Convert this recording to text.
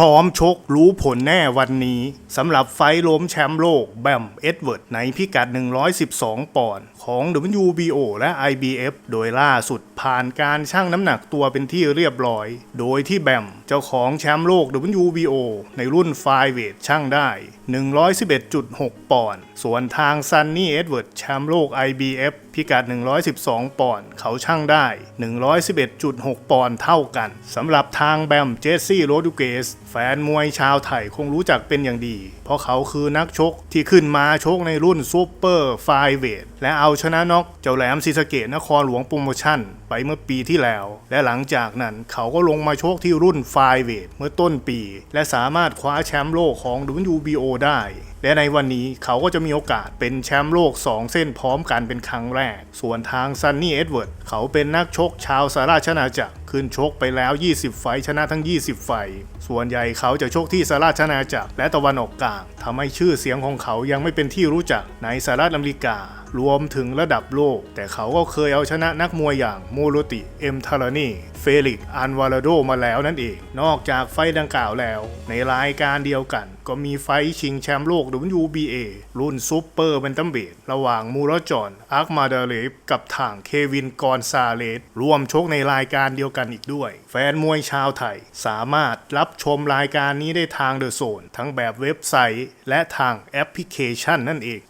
พร้อมชกรู้ผลแน่วันนี้สำหรับไฟท์ล้มแชมป์โลกแบมเอ็ดเวิร์ดในพิกัด 112 ปอนด์ของ WBO และ IBF โดยล่าสุด ผ่านการชั่งน้ำหนักตัวเป็นที่เรียบร้อย โดยที่แบมเจ้าของแชมป์โลก WBO ในรุ่นไฟเวทชั่งได้ 111.6 ปอนด์ ส่วนทางซันนี่เอ็ดเวิร์ดแชมป์โลก IBF พิกัด 112 ปอนด์ เขาช่างได้ 111.6 ปอนด์เท่ากัน สำหรับทางแบมเจสซี่โรดูเกส แฟนมวยชาวไทยคงรู้จักเป็นอย่างดี เพราะเขาคือนักชกที่ขึ้นมาชกในรุ่นซูเปอร์ไฟเวทและเอาชนะน็อกเจ้าแหลมศรีสเกดนครหลวงโปรโมชั่น ไปเมื่อปีที่แล้ว และหลังจากนั้นเขาก็ลงมาโชคที่รุ่นไฟเวทเมื่อต้นปี และสามารถคว้าแชมป์โลกของ WBO ได้ และในวันนี้เขาก็จะมีโอกาสเป็นแชมป์โลก 2 เส้นพร้อมกันเป็นครั้งแรก ส่วนทางซันนี่เอ็ดเวิร์ดเขาเป็นนักชกชาวสหราชอาจักรขึ้นชกไปแล้ว 20 ไฟชนะทั้ง 20 ไฟ ส่วนใหญ่เขาจะชกที่สหราชอาจักรและตะวันออกกลางทำให้ชื่อเสียงของเขายังไม่เป็นที่รู้จักในสหรัฐอเมริการวมถึงระดับโลก แต่เขาก็เคยเอาชนะนักมวยอย่างโมโรติ เอ็มทารานีเฟลิกอันวาลาโดมาแล้วนั่นเอง นอกจากไฟดังกล่าวแล้ว ในรายการเดียวกัน ก็มีไฟชิงแชมป์โลก WBA รุ่นซูเปอร์เบนตัมเบดระหว่างมูรจอนอาร์คมาเดเลฟกับทางเควินกออนซาเลสร่วมชกในรายการเดียวกันอีกด้วย แฟนมวยชาวไทย สามารถรับชมรายการนี้ได้ทางเดอะโซนทั้งแบบเว็บไซต์ และทางแอปพลิเคชันนั่นเอง